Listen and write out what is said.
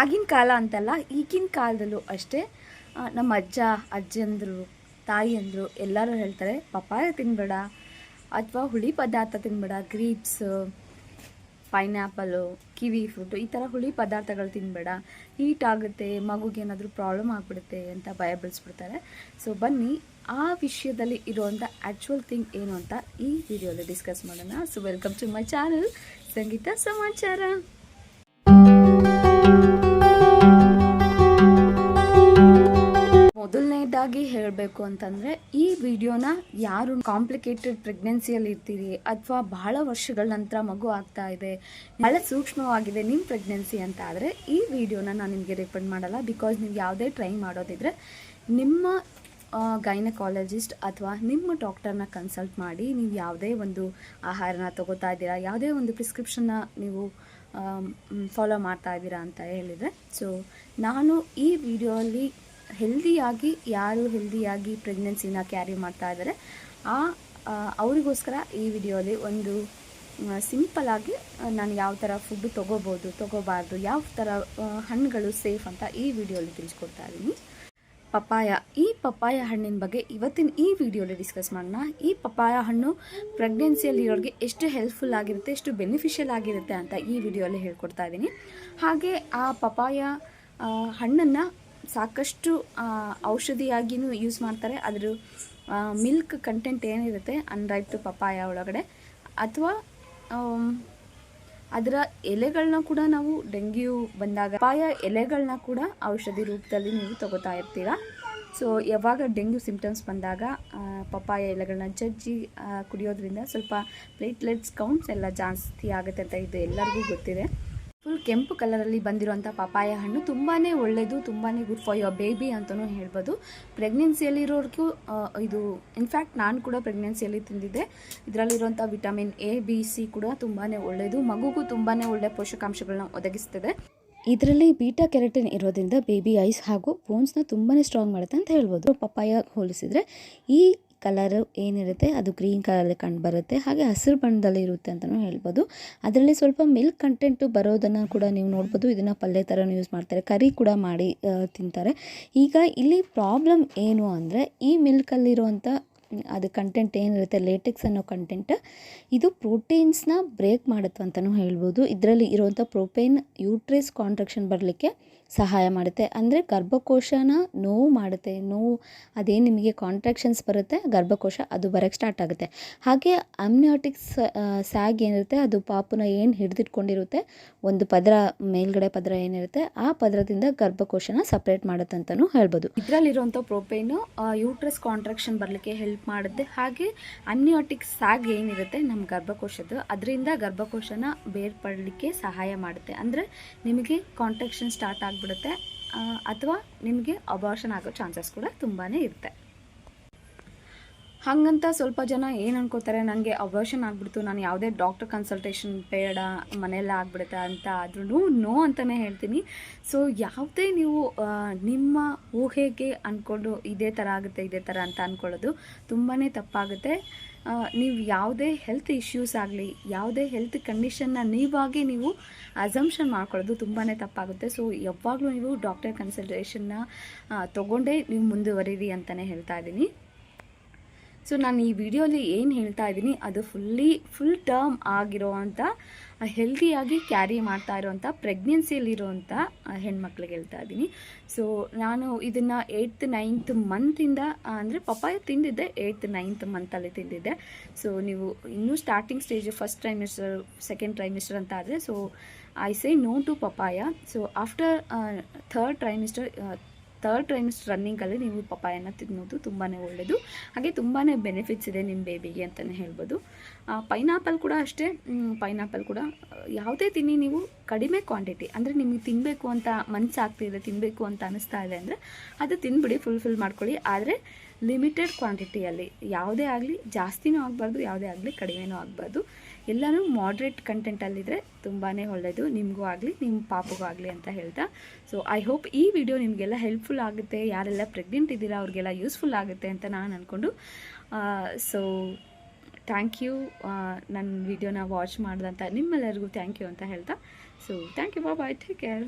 ಆಗಿನ ಕಾಲ ಅಂತಲ್ಲ, ಈಗಿನ ಕಾಲದಲ್ಲೂ ಅಷ್ಟೇ ನಮ್ಮ ಅಜ್ಜ ಅಜ್ಜಂದರು ತಾಯಿಯಂದರು ಎಲ್ಲರೂ ಹೇಳ್ತಾರೆ, ಪಪ್ಪಾಯ ತಿನ್ಬೇಡ ಅಥವಾ ಹುಳಿ ಪದಾರ್ಥ ತಿನ್ನಬೇಡ ಗ್ರೀಪ್ಸ್ ಪೈನಾಪಲು ಕಿವಿ ಫ್ರೂಟು ಈ ಥರ ಹುಳಿ ಪದಾರ್ಥಗಳು ತಿನ್ನಬೇಡ ಹೀಟ್ ಆಗುತ್ತೆ, ಮಗುಗೆ ಏನಾದರೂ ಪ್ರಾಬ್ಲಮ್ ಆಗಿಬಿಡುತ್ತೆ ಅಂತ ಭಯ ಬೆಳೆಸ್ಬಿಡ್ತಾರೆ. ಸೊ ಬನ್ನಿ, ಆ ವಿಷಯದಲ್ಲಿ ಇರುವಂಥ ಆ್ಯಕ್ಚುಯಲ್ ಥಿಂಗ್ ಏನು ಅಂತ ಈ ವಿಡಿಯೋಲಿ ಡಿಸ್ಕಸ್ ಮಾಡೋಣ. So welcome to my channel Sangeetha Samachara. ಮೊದಲನೇದಾಗಿ ಹೇಳಬೇಕು ಅಂತಂದರೆ, ಈ ವಿಡಿಯೋನ ಯಾರು ಕಾಂಪ್ಲಿಕೇಟೆಡ್ ಪ್ರೆಗ್ನೆನ್ಸಿಯಲ್ಲಿ ಇರ್ತೀರಿ ಅಥವಾ ಬಹಳ ವರ್ಷಗಳ ನಂತರ ಮಗು ಆಗ್ತಾ ಇದೆ, ಬಹಳ ಸೂಕ್ಷ್ಮವಾಗಿದೆ ನಿಮ್ಮ ಪ್ರೆಗ್ನೆನ್ಸಿ ಅಂತ ಆದರೆ, ಈ ವಿಡಿಯೋನ ನಾನು ನಿಮಗೆ ರೆಕಮೆಂಡ್ ಮಾಡಲ್ಲ ಬಿಕಾಸ್ ನೀವು ಯಾವುದೇ ಟ್ರೈ ಮಾಡೋದಿದ್ರೆ, ನಿಮ್ಮ ಗೈನಕಾಲಜಿಸ್ಟ್ ಅಥವಾ ನಿಮ್ಮ ಡಾಕ್ಟರ್ನ ಕನ್ಸಲ್ಟ್ ಮಾಡಿ, ನೀವು ಯಾವುದೇ ಒಂದು ಆಹಾರನ ತಗೋತಾ ಇದ್ದೀರಾ, ಯಾವುದೇ ಒಂದು ಪ್ರಿಸ್ಕ್ರಿಪ್ಷನ್ನ ನೀವು ಫಾಲೋ ಮಾಡ್ತಾ ಇದ್ದೀರಾ ಅಂತ ಹೇಳಿದರೆ ಸೊ ನಾನು ಈ ವಿಡಿಯೋಲ್ಲಿ ಹೆಲ್ದಿಯಾಗಿ ಯಾರು ಹೆಲ್ದಿಯಾಗಿ ಪ್ರೆಗ್ನೆನ್ಸಿನ ಕ್ಯಾರಿ ಮಾಡ್ತಾ ಇದ್ದಾರೆ ಆ ಅವರಿಗೋಸ್ಕರ ಈ ವಿಡಿಯೋಲಿ ಒಂದು ಸಿಂಪಲಾಗಿ ನಾನು ಯಾವ ಥರ ಫುಡ್ ತೊಗೋಬೋದು, ತೊಗೋಬಾರ್ದು, ಯಾವ ಥರ ಹಣ್ಣುಗಳು ಸೇಫ್ ಅಂತ ಈ ವಿಡಿಯೋಲಿ ತಿಳಿಸ್ಕೊಡ್ತಾ ಇದ್ದೀನಿ. ಪಪ್ಪಾಯ, ಈ ಪಪ್ಪಾಯ ಹಣ್ಣಿನ ಬಗ್ಗೆ ಇವತ್ತಿನ ಈ ವಿಡಿಯೋಲಿ ಡಿಸ್ಕಸ್ ಮಾಡೋಣ. ಈ ಪಪ್ಪಾಯ ಹಣ್ಣು ಪ್ರೆಗ್ನೆನ್ಸಿಯಲ್ಲಿ ಇರೋರಿಗೆ ಎಷ್ಟು ಹೆಲ್ಪ್ಫುಲ್ ಆಗಿರುತ್ತೆ, ಎಷ್ಟು ಬೆನಿಫಿಷಿಯಲ್ ಆಗಿರುತ್ತೆ ಅಂತ ಈ ವಿಡಿಯೋಲಿ ಹೇಳ್ಕೊಡ್ತಾ ಇದ್ದೀನಿ. ಹಾಗೆ ಆ ಪಪ್ಪಾಯ ಹಣ್ಣನ್ನು ಸಾಕಷ್ಟು ಔಷಧಿಯಾಗಿಯೂ ಯೂಸ್ ಮಾಡ್ತಾರೆ. ಅದರ ಮಿಲ್ಕ್ ಕಂಟೆಂಟ್ ಏನಿರುತ್ತೆ, ಅನ್ರೈಪ್ಡ್ ಪಪ್ಪಾಯ ಒಳಗಡೆ, ಅಥವಾ ಅದರ ಎಲೆಗಳನ್ನ ಕೂಡ ನಾವು ಡೆಂಗ್ಯೂ ಬಂದಾಗ, ಪಪ್ಪಾಯ ಎಲೆಗಳನ್ನ ಕೂಡ ಔಷಧಿ ರೂಪದಲ್ಲಿ ನೀವು ತಗೋತಾ ಇರ್ತೀರ. ಸೊ, ಯಾವಾಗ ಡೆಂಗ್ಯೂ ಸಿಂಪ್ಟಮ್ಸ್ ಬಂದಾಗ ಪಪ್ಪಾಯ ಎಲೆಗಳನ್ನ ಜಜ್ಜಿ ಕುಡಿಯೋದ್ರಿಂದ ಸ್ವಲ್ಪ ಪ್ಲೇಟ್ಲೆಟ್ಸ್ ಕೌಂಟ್ಸ್ ಎಲ್ಲ ಜಾಸ್ತಿ ಆಗುತ್ತೆ ಅಂತ ಇದು ಎಲ್ಲರಿಗೂ ಗೊತ್ತಿದೆ. ಫುಲ್ ಕೆಂಪು ಕಲರಲ್ಲಿ ಬಂದಿರುವಂಥ ಪಪಾಯ ಹಣ್ಣು ತುಂಬಾ ಒಳ್ಳೆಯದು ತುಂಬಾ ಗುಡ್ ಫಾರ್ ಯುವರ್ ಬೇಬಿ ಅಂತಲೂ ಹೇಳ್ಬೋದು. ಪ್ರೆಗ್ನೆನ್ಸಿಯಲ್ಲಿರೋರ್ಗೂ ಇದು ಇನ್ಫ್ಯಾಕ್ಟ್ ನಾನು ಕೂಡ ಪ್ರೆಗ್ನೆನ್ಸಿಯಲ್ಲಿ ತಿಂದಿದ್ದೆ. ಇದರಲ್ಲಿರುವಂಥ ವಿಟಮಿನ್ ಎ ಬಿ ಸಿ ಕೂಡ ತುಂಬಾ ಒಳ್ಳೆಯದು ಮಗುಗೂ ತುಂಬಾ ಒಳ್ಳೆಯ ಪೋಷಕಾಂಶಗಳನ್ನ ಒದಗಿಸ್ತದೆ. ಇದರಲ್ಲಿ ಬೀಟಾ ಕೆರೆಟಿನ್ ಇರೋದ್ರಿಂದ ಬೇಬಿ ಐಸ್ ಹಾಗೂ ಬೋನ್ಸ್ನ ತುಂಬಾ ಸ್ಟ್ರಾಂಗ್ ಮಾಡುತ್ತೆ ಅಂತ ಹೇಳ್ಬೋದು. ಪಪ್ಪಾಯ ಹೋಲಿಸಿದರೆ ಈ ಕಲರ್ ಏನಿರುತ್ತೆ, ಅದು ಗ್ರೀನ್ ಕಲರಲ್ಲಿ ಕಂಡು ಬರುತ್ತೆ. ಹಾಗೆ ಹಸಿರು ಬಣ್ಣದಲ್ಲಿ ಇರುತ್ತೆ ಅಂತಲೂ ಹೇಳ್ಬೋದು. ಅದರಲ್ಲಿ ಸ್ವಲ್ಪ ಮಿಲ್ಕ್ ಕಂಟೆಂಟು ಬರೋದನ್ನು ಕೂಡ ನೀವು ನೋಡ್ಬೋದು. ಇದನ್ನು ಪಲ್ಯ ಥರನೂ ಯೂಸ್ ಮಾಡ್ತಾರೆ. ಕರಿ ಕೂಡ ಮಾಡಿ ತಿಂತಾರೆ. ಈಗ ಇಲ್ಲಿ ಪ್ರಾಬ್ಲಮ್ ಏನು ಅಂದರೆ, ಈ ಮಿಲ್ಕಲ್ಲಿರುವಂಥ ಅದು ಕಂಟೆಂಟ್ ಏನಿರುತ್ತೆ ಲೇಟೆಕ್ಸ್ ಅನ್ನೋ ಕಂಟೆಂಟ್ ಇದು ಪ್ರೋಟೀನ್ಸ್ನ ಬ್ರೇಕ್ ಮಾಡುತ್ತೆ ಅಂತಲೂ ಹೇಳ್ಬೋದು. ಇದರಲ್ಲಿ ಇರುವಂಥ ಪ್ರೋಪೇನ್ ಯೂಟ್ರೇಸ್ ಕಾಂಟ್ರಾಕ್ಷನ್ ಬರಲಿಕ್ಕೆ ಸಹಾಯ ಮಾಡುತ್ತೆ. ಅಂದರೆ ಗರ್ಭಕೋಶನ ನೋವು ಮಾಡುತ್ತೆ. ನೋವು, ಅದೇನು ನಿಮಗೆ ಕಾಂಟ್ರಾಕ್ಷನ್ಸ್ ಬರುತ್ತೆ, ಗರ್ಭಕೋಶ ಅದು ಬರೋಕ್ಕೆ ಸ್ಟಾರ್ಟ್ ಆಗುತ್ತೆ. ಹಾಗೆ ಅಮ್ನಿಯಾಟಿಕ್ಸ್ ಸ್ಯಾಗ್ ಏನಿರುತ್ತೆ, ಅದು ಪಾಪುನ ಏನು ಹಿಡಿದಿಟ್ಕೊಂಡಿರುತ್ತೆ, ಒಂದು ಪದರ ಮೇಲ್ಗಡೆ ಪದರ ಏನಿರುತ್ತೆ, ಆ ಪದರದಿಂದ ಗರ್ಭಕೋಶನ ಸಪ್ರೇಟ್ ಮಾಡುತ್ತೆ ಅಂತಲೂ ಹೇಳ್ಬೋದು. ಇದರಲ್ಲಿರುವಂಥ ಪ್ರೋಪೇನು ಯೂಟ್ರಸ್ ಕಾಂಟ್ರಾಕ್ಷನ್ ಬರಲಿಕ್ಕೆ ಹೆಲ್ಪ್ ಮಾಡುತ್ತೆ ಹಾಗೆ ಅಮ್ನಿಯೋಟಿಕ್ ಸಾಗ್ ಏನಿರುತ್ತೆ ನಮ್ಮ ಗರ್ಭಕೋಶದ್ದು, ಅದರಿಂದ ಗರ್ಭಕೋಶನ ಬೇರ್ಪಡಲಿಕ್ಕೆ ಸಹಾಯ ಮಾಡುತ್ತೆ. ಅಂದರೆ ನಿಮಗೆ ಕಾಂಟ್ರಾಕ್ಷನ್ ಸ್ಟಾರ್ಟ್ ಆಗಿಬಿಡುತ್ತೆ ಅಥವಾ ನಿಮಗೆ ಅಬಾರ್ಷನ್ ಆಗೋ ಚಾನ್ಸಸ್ ಕೂಡ ತುಂಬಾ ಇರುತ್ತೆ. ಹಾಗಂತ ಸ್ವಲ್ಪ ಜನ ಏನು ಅನ್ಕೋತಾರೆ ನನಗೆ ಅವರ್ಷನ್ ಆಗಿಬಿಡ್ತು, ನಾನು ಯಾವುದೇ ಡಾಕ್ಟರ್ ಕನ್ಸಲ್ಟೇಷನ್ ಬೇಡ, ಮನೆಯಲ್ಲೇ ಆಗಿಬಿಡುತ್ತೆ ಅಂತ ಆದ್ರೂ ನೋ ಅಂತಲೇ ಹೇಳ್ತೀನಿ. ಸೊ ಯಾವುದೇ ನೀವು ನಿಮ್ಮ ಊಹೆಗೆ ಅಂದ್ಕೊಂಡು ಇದೇ ಥರ ಆಗುತ್ತೆ, ಇದೇ ಥರ ಅಂತ ಅಂದ್ಕೊಳ್ಳೋದು ತುಂಬಾ ತಪ್ಪಾಗುತ್ತೆ. ನೀವು ಯಾವುದೇ ಹೆಲ್ತ್ ಇಶ್ಯೂಸ್ ಆಗಲಿ, ಯಾವುದೇ ಹೆಲ್ತ್ ಕಂಡೀಷನ್ನ ನೀವಾಗೇ ನೀವು ಅಸಂಪ್ಷನ್ ಮಾಡ್ಕೊಳ್ಳೋದು ತುಂಬಾ ತಪ್ಪಾಗುತ್ತೆ. ಸೊ ಯಾವಾಗಲೂ ನೀವು ಡಾಕ್ಟರ್ ಕನ್ಸಲ್ಟೇಷನ್ನ ತೊಗೊಂಡೇ ನೀವು ಮುಂದುವರಿರಿ ಅಂತಲೇ ಹೇಳ್ತಾ ಇದ್ದೀನಿ. ಸೊ ನಾನು ಈ ವಿಡಿಯೋಲಿ ಏನು ಹೇಳ್ತಾ ಇದ್ದೀನಿ, ಅದು ಫುಲ್ಲಿ ಫುಲ್ ಟರ್ಮ್ ಆಗಿರೋವಂಥ ಹೆಲ್ದಿಯಾಗಿ ಕ್ಯಾರಿ ಮಾಡ್ತಾ ಇರೋವಂಥ ಪ್ರೆಗ್ನೆನ್ಸಿಯಲ್ಲಿರುವಂಥ ಹೆಣ್ಮಕ್ಳಿಗೆ ಹೇಳ್ತಾ ಇದ್ದೀನಿ. ಸೊ ನಾನು ಇದನ್ನು ಏಯ್ತ್ ನೈನ್ತ್ ಮಂತಿಂದ ಅಂದರೆ ಪಪ್ಪಾಯ ತಿಂದಿದ್ದೆ ಏಯ್ತ್ ನೈನ್ತ್ ಮಂತಲ್ಲಿ ತಿಂದಿದ್ದೆ. ಸೊ ನೀವು ಇನ್ನೂ starting stage first trimester second trimester ಅಂತ ಆದರೆ so I say no to papaya. So after third trimester third times ರನ್ನಿಂಗಲ್ಲಿ ನೀವು ಪಪ್ಪಾಯನ ತಿನ್ನೋದು ತುಂಬಾ ಒಳ್ಳೆಯದು ಹಾಗೆ ತುಂಬಾ ಬೆನಿಫಿಟ್ಸ್ ಇದೆ ನಿಮ್ಮ ಬೇಬಿಗೆ ಅಂತಲೇ ಹೇಳ್ಬೋದು. ಪೈನಾಪಲ್ ಕೂಡ ಅಷ್ಟೇ. ಪೈನಾಪಲ್ ಕೂಡ ಯಾವುದೇ ತಿನ್ನಿ ನೀವು ಕಡಿಮೆ ಕ್ವಾಂಟಿಟಿ ಅಂದರೆ ನಿಮಗೆ ತಿನ್ನಬೇಕು ಅಂತ ಮನಸ್ಸಾಗ್ತಿದೆ ತಿನ್ನಬೇಕು ಅಂತ ಅನಿಸ್ತಾ ಇದೆ ಅಂದರೆ ಅದು ತಿನ್ಬಿಡಿ ಫುಲ್ಫಿಲ್ ಮಾಡ್ಕೊಳ್ಳಿ. ಆದರೆ ಲಿಮಿಟೆಡ್ ಕ್ವಾಂಟಿಟಿಯಲ್ಲಿ ಯಾವುದೇ ಆಗಲಿ ಜಾಸ್ತಿನೂ ಆಗಬಾರ್ದು, ಯಾವುದೇ ಆಗಲಿ ಕಡಿಮೆನೂ ಆಗಬಾರ್ದು. ಎಲ್ಲನೂ ಮಾಡ್ರೇಟ್ ಕಂಟೆಂಟಲ್ಲಿದ್ದರೆ ತುಂಬಾ ಒಳ್ಳೆಯದು ನಿಮಗೂ ಆಗಲಿ ನಿಮ್ಮ ಪಾಪಗೂ ಆಗಲಿ ಅಂತ ಹೇಳ್ತಾ. ಸೊ ಐ ಹೋಪ್ ಈ ವಿಡಿಯೋ ನಿಮಗೆಲ್ಲ ಹೆಲ್ಪ್ಫುಲ್ ಆಗುತ್ತೆ. ಯಾರೆಲ್ಲ ಪ್ರೆಗ್ನೆಂಟ್ ಇದ್ದೀರಾ, ಅವ್ರಿಗೆಲ್ಲ ಯೂಸ್ಫುಲ್ ಆಗುತ್ತೆ ಅಂತ ನಾನು ಅಂದ್ಕೊಂಡು ಸೊ ಥ್ಯಾಂಕ್ ಯು ನನ್ನ ವಿಡಿಯೋನ ವಾಚ್ ಮಾಡಿದಂಥ ನಿಮ್ಮೆಲ್ಲರಿಗೂ ಥ್ಯಾಂಕ್ ಯು ಅಂತ ಹೇಳ್ತಾ. So thank you bye take care